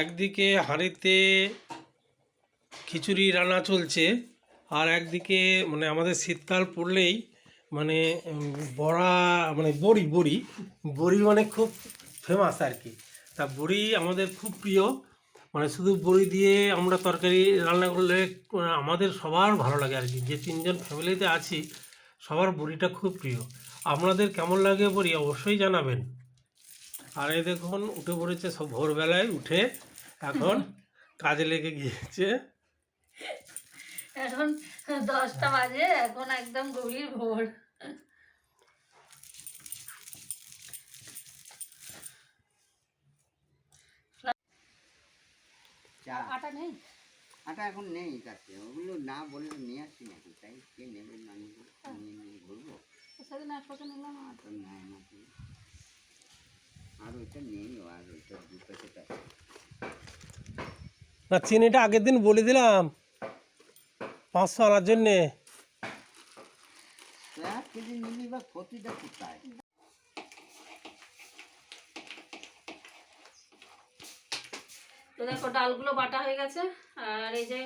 একদিকে হাঁড়িতে খিচুড়ি রান্না চলছে, আর একদিকে মানে আমাদের শীতকাল পড়লেই মানে বড়া মানে বড়ি বড়ি বড়ি মানে খুব ফেমাস আর কি। তা বড়ি আমাদের খুব প্রিয় মানে শুধু বড়ি দিয়ে আমরা তরকারি রান্না করলে আমাদের সবার ভালো লাগে আর কি। যে তিনজন ফ্যামিলিতে আছি, সবার বড়িটা খুব প্রিয়। আপনাদের কেমন লাগে বড়ি অবশ্যই জানাবেন। আর এই দেখুন উঠে পড়েছে সব ভোরবেলায় উঠে এখন কাজে লেগে গিয়েছে। এখন দশটা বাজে এখন একদম গভীর ভোর। চা। আটা নেই? আটা এখন নেই কাছে। ওগুলো না বলে নিয়ে আসছি নাকি? তাই কে নেবে না নেবে? নিয়ে নিয়ে ঘুরবো? সেদিন একসাথে নিলাম আর। তো নেয় না কেউ। আর ওইটা নেই আর ওইটা দু প্যাকেট আছে না চিনিটা আগের দিন বলে দিলাম। পাঁচশো আনার জন্যে। তো দেখো ডালগুলো বাটা হয়ে গেছে আর এই যে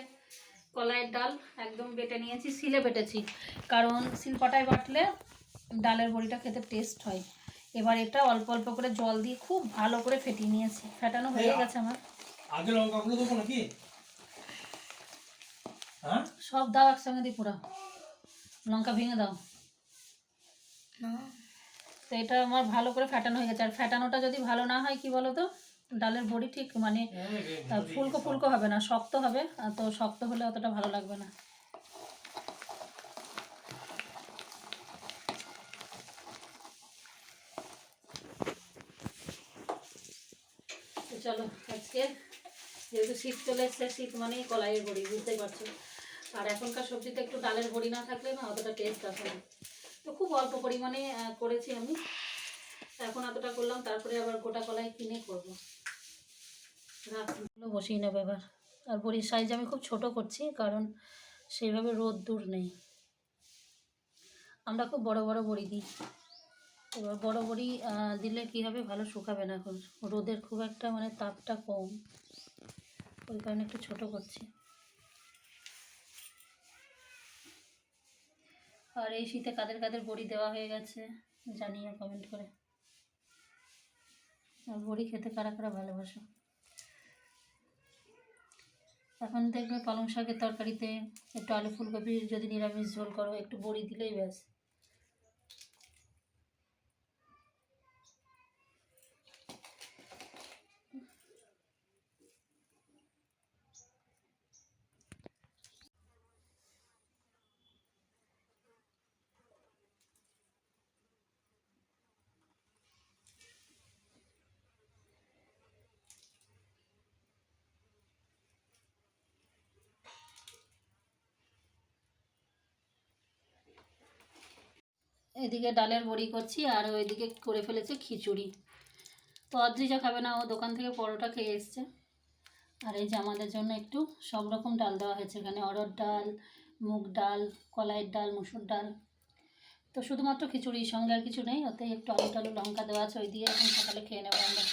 কলাইয়ের ডাল একদম বেটে নিয়েছি সিলে বেটেছি। কারণ শিলপাটায় বাটলে ডালের বড়িটা খেতে টেস্ট হয়। এবার এটা অল্প অল্প করে জল দিয়ে খুব ভালো করে ফেটিয়ে নিয়েছি। ফেটানো হয়ে গেছে আমার। আগে লঙ্কাগুলো দেবো নাকি? হ্যাঁ? সব দাও একসঙ্গে দিয়ে পুরো লঙ্কা ভেঙে দাও। তো এটা আমার ভালো করে ফেটানো হয়ে গেছে। আর ফেটানোটা যদি ভালো না হয় কি বলো তো ডালের বড়ি ঠিক মানে আহ, ফুলকো ফুলকো হবে না শক্ত হবে। আর তো শক্ত হলে অতটা ভালো লাগবে না। চলো, আজকে যেহেতু শীত চলে এসছে, শীত মানেই কলাইয়ের বড়ি, বুঝতেই পারছ। আর এখনকার সবজিতে একটু ডালের বড়ি না থাকলে না অতটা টেস্ট আসে না। তো খুব অল্প পরিমাণে করেছি আমি। এখন এতটা করলাম, তারপরে আবার গোটা কলাই কিনে করব। রাখগুলো বসিয়ে নেব এবার। আর বড়ির সাইজ আমি খুব ছোট করছি, কারণ সেইভাবে রোদ দূর নেই। আমরা খুব বড় বড় বড়ি দিই। এবার বড় বড়ি দিলে কী হবে? ভালো শুকাবে না এখন। রোদের খুব একটা মানে তাপটা কম। ওই কারণে একটু ছোট করছি। আর এই শীতে কাদের কাদের বড়ি দেওয়া হয়ে গেছে, জানিও কমেন্ট করে। আর বড়ি খেতে কারা কারা ভালোবাসো? এখন দেখবে পালং শাকের তরকারিতে একটু আলু ফুলকপি যদি নিরামিষ ঝোল করো, একটু বড়ি দিলেই ব্যাস। এদিকে ডালের বড়ি করছি আর ওইদিকে করে ফেলেছে খিচুড়ি। তো অদ্রিজা খাবে না, ও দোকান থেকে পরোটা খেয়ে এসছে। আর এই যে আমাদের জন্য একটু সব রকম ডাল দেওয়া হয়েছে। এখানে অরড় ডাল, মুগ ডাল, কলাইয়ের ডাল, মুসুর ডাল। তো শুধুমাত্র খিচুড়ির সঙ্গে আর কিছু নেই, ওতে একটু আলু টালু লঙ্কা দেওয়া আছে, ওই দিয়ে এখন সকালে খেয়ে নেব আমরা।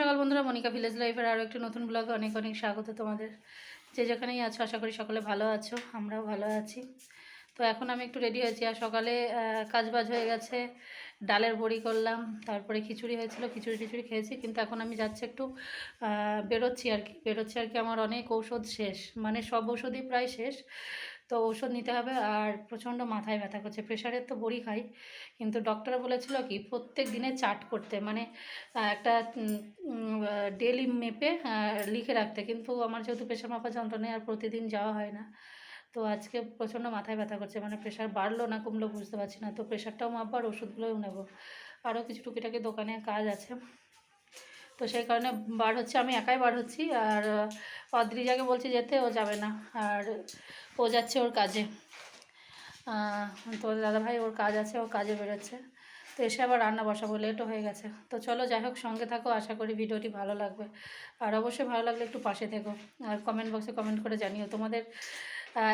সকাল বন্ধুরা, মনিকা ভিলেজ লাইফের আরও একটি নতুন ব্লগে অনেক অনেক স্বাগত তোমাদের। যে যেখানেই আছো, আশা করি সকলে ভালো আছো, আমরাও ভালো আছি। তো এখন আমি একটু রেডি হয়েছি। আর সকালে কাজবাজ হয়ে গেছে, ডালের বড়ি করলাম, তারপরে খিচুড়ি হয়েছিল, খিচুড়ি টিচুড়ি খেয়েছি, কিন্তু এখন আমি যাচ্ছি একটু বেরোচ্ছি আর কি। বেরোচ্ছি আর কি, আমার অনেক ঔষধ শেষ মানে সব ঔষধই প্রায় শেষ। তো ওষুধ নিতে হবে আর প্রচণ্ড মাথায় ব্যথা করছে। প্রেশারের তো বড়ি খাই, কিন্তু ডক্টর বলেছিল কি, প্রত্যেক দিনে চাট করতে মানে একটা ডেলি মেপে লিখে রাখতে। কিন্তু আমার যেহেতু প্রেশার মাপা যন্ত্রণায় আর প্রতিদিন যাওয়া হয় না। তো আজকে প্রচণ্ড মাথায় ব্যথা করছে মানে প্রেশার বাড়লো না কমলো বুঝতে পারছি না। তো প্রেশারটাও মাপবো আর ওষুধগুলোও নেব। আরও কিছু টুকিটাকি দোকানে কাজ আছে। তো সেই কারণে বার হচ্ছে, আমি একাই বার হচ্ছি আর অদ্রিজাকে বলছি যেতে, ও যাবে না আর ও যাচ্ছে ওর কাজে। তো দাদাভাই, ওর কাজ আছে, ও কাজে বেরোচ্ছে। তো এসে আবার রান্না বসাবো লেটও হয়ে গেছে। তো চলো, যাই হোক, সঙ্গে থাকো, আশা করি ভিডিওটি ভালো লাগবে। আর অবশ্যই ভালো লাগলে একটু পাশে থেকো আর কমেন্ট বক্সে কমেন্ট করে জানিও। তোমাদের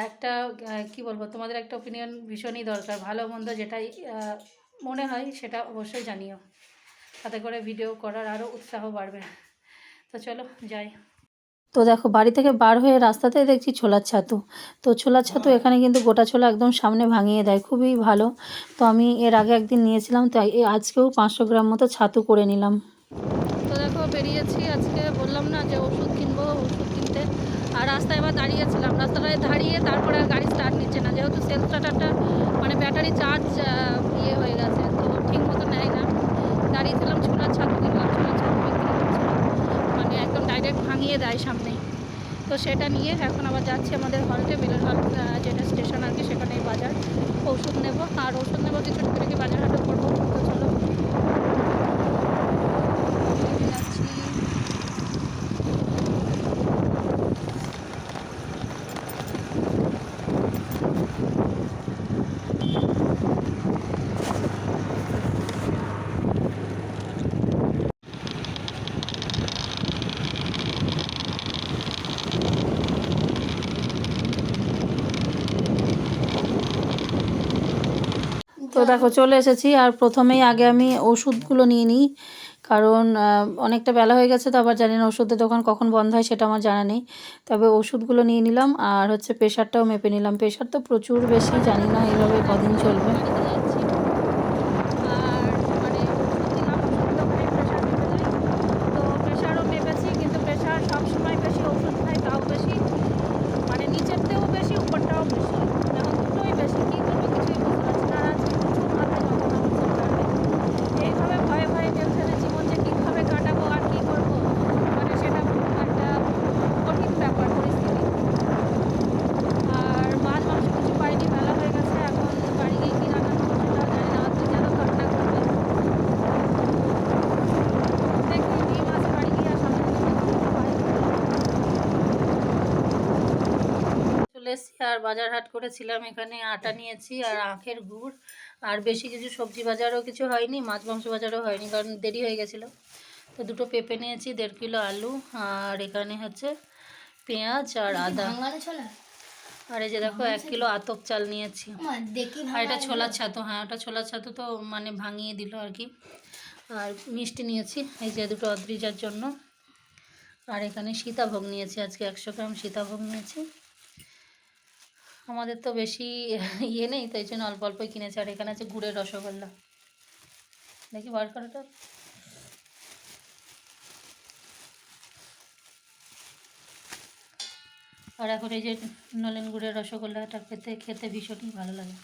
একটা কি বলব, তোমাদের একটা ওপিনিয়ন ভীষণই দরকার। ভালো, মন্দ যেটাই মনে হয় সেটা অবশ্যই জানিও। তাতে করে ভিডিও করার আরও উৎসাহ বাড়বে। তো চলো যাই। তো দেখো বাড়ি থেকে বার হয়ে রাস্তাতে দেখছি ছোলার ছাতু। তো ছোলার ছাতু এখানে কিন্তু গোটা ছোলা একদম সামনে ভাঙিয়ে দেয় খুবই ভালো। তো আমি এর আগে একদিন নিয়েছিলাম তো আজকেও পাঁচশো গ্রাম মতো ছাতু করে নিলাম। তো দেখো বেরিয়েছি। আজকে বললাম না যে ওষুধ কিনবো ওষুধ কিনতে। আর রাস্তায় এবার দাঁড়িয়েছিলাম। রাস্তাটায় দাঁড়িয়ে তারপরে গাড়ি স্টার্ট নিচ্ছে না। যেহেতু সেলফ স্টার্টারটা মানে ব্যাটারি চার্জ ইয়ে হয়ে গেছে তো ঠিক মতো নেয় না দাঁড়িয়েছিলাম ছোলার ছাতু কিনলাম ছোলার ছাতু বিক্রি করছিল মানে একদম ভাঙিয়ে দেয় সামনে তো সেটা নিয়ে এখন আবার যাচ্ছি আমাদের হলটে বেলের হল যেটা স্টেশন আর কি সেখানে বাজার। ওষুধ নেব, আর ওষুধ নেব, কিছু টুকিটাকি বাজার হাটে করব তো চলো যাচ্ছি তো দেখো, চলে এসেছি। আর প্রথমেই আগে আমি ওষুধগুলো নিয়ে নিই, কারণ অনেকটা বেলা হয়ে গেছে, তো আবার জানি না ওষুধের দোকান কখন বন্ধ হয়, সেটা আমার জানা নেই। তবে ওষুধগুলো নিয়ে নিলাম, আর হচ্ছে প্রেশারটাও মেপে নিলাম। প্রেশার তো প্রচুর বেশি, জানি না এইভাবে কদিন চলবে আর মানে ওষুধ নিলাম ওষুধ দোকানে প্রেশার মেপে যায় তো প্রেশারও মেপেছি কিন্তু প্রেশার সবসময় বেশি ওষুধ খাই তাও বেশি মানে নিচেরতেও বেশি উপরটাও বেশি এখন দুটোই বেশি কী করব কিছুই বুঝতে পারছি না আর আজকে প্রচুর মাথায় যন্ত্রণা হচ্ছে প্রায়। এইভাবে ভয়ে ভয়ে টেনশনে জীবন যে কীভাবে কাটাবো আর কী করব মানে সেটা খুব একটা কঠিন ব্যাপার পরিস্থিতি আর মাছ মাংস কিছু পাইনি বেলা হয়ে গেছে এখন বাড়ি গিয়ে কী রান্না করব সেটা জানি না তুই যেন কান্না করবে দেখি ডিম আছে বাড়ি গিয়ে আর সামনে থেকে কিছু পাই চলে এসেছি আর বাজার হাট করেছিলাম এখানে আটা নিয়েছি আর আখের গুড়। আর বেশি কিছু সবজি বাজারও কিছু হয়নি মাছ মাংস বাজারও হয়নি কারণ দেরি হয়ে গেছিল। তো দুটো পেঁপে নিয়েছি দেড় কিলো আলু আর এখানে হচ্ছে পেঁয়াজ আর আদা। আর এই যে দেখো এক কিলো আতপ চাল নিয়েছি। দেখি আর এটা ছোলার ছাতু হ্যাঁ ওটা ছোলার ছাতু তো মানে ভাঙিয়ে দিল আর কি। আর মিষ্টি নিয়েছি এই যে দুটো অদ্রিজার জন্য। আর এখানে সীতাভোগ নিয়েছি আজকে একশো গ্রাম সীতাভোগ নিয়েছি। আমাদের তো বেশি ইয়ে নেই, তাই জন্য অল্প অল্পই কিনেছি। আর এখানে আছে গুড়ের রসগোল্লা। দেখি বার করাটা। আর এখন এই যে নলেন গুড়ের রসগোল্লাটা খেতে খেতে ভীষণই ভালো লাগে।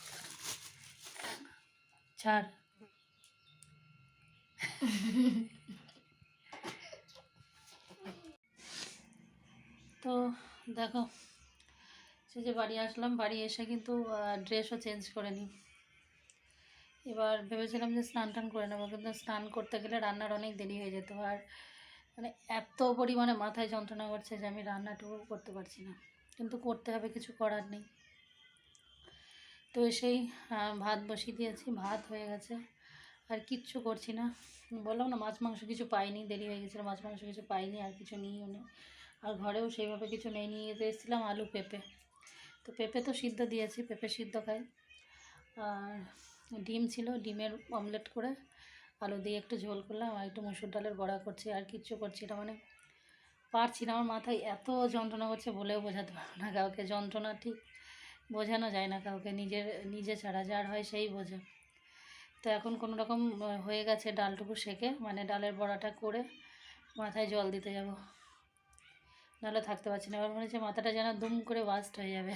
ছাড়। তো দেখো সে যে বাড়ি আসলাম, বাড়ি এসে কিন্তু ড্রেসও চেঞ্জ করে নিই এবার ভেবেছিলাম যে স্নান টান করে নেব, কিন্তু স্নান করতে গেলে রান্নার অনেক দেরি হয়ে যেত। আর মানে এত পরিমাণে মাথায় যন্ত্রণা করছে যে আমি রান্নাটুকু করতে পারছি না। কিন্তু করতে হবে, কিছু করার নেই। তো এসেই ভাত বসিয়ে দিয়েছি, ভাত হয়ে গেছে। আর কিচ্ছু করছি না। বললাম না, মাছ মাংস কিছু পাইনি, দেরি হয়ে গেছিল, মাছ মাংস কিছু পাইনি, আর কিছু নিইও নি। আর ঘরেও সেইভাবে কিছু নেই, নিয়ে যেতে এসেছিলাম আলু পেঁপে। তো পেঁপে তো সিদ্ধ দিয়েছি, পেঁপে সিদ্ধ খাই। আর ডিম ছিল, ডিমের অমলেট করে আলু দিয়ে একটু ঝোল করলাম আর একটু মুসুর ডালের বড়া করছি, আর কিচ্ছু করছি না। মানে পারছি না, আমার মাথায় এত যন্ত্রণা করছে বলেও বোঝাতে পারব না কাউকে। যন্ত্রণা ঠিক বোঝানো যায় না কাউকে, নিজের, নিজে ছাড়া যার হয় সেই বোঝে। তো এখন কোনো রকম হয়ে গেছে ডালটুকু সেকে মানে ডালের বড়াটা করে মাথায় জল দিতে যাব। নাহলে থাকতে পারছি না। এবার মনে হচ্ছে মাথাটা যেন দুম করে বাস্ট হয়ে যাবে।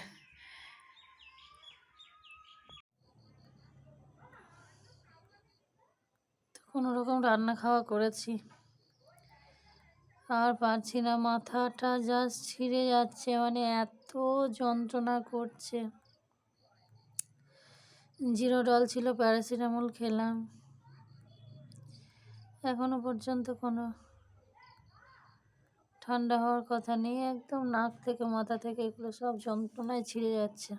কোনো রকম রান্না খাওয়া করেছি। আর পারছি না, মাথাটা জাস্ট ছিঁড়ে যাচ্ছে মানে এত যন্ত্রণা করছে। জিরো ডল ছিল প্যারাসিটামল খেলাম। এখনও পর্যন্ত কোনো ঠান্ডা হওয়ার কথা নেই, একদম নাক থেকে, মাথা থেকে, এগুলো সব যন্ত্রণায় ছিঁড়ে যাচ্ছে।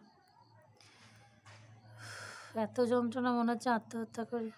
এত যন্ত্রণা মনে হচ্ছে আত্মহত্যা করি।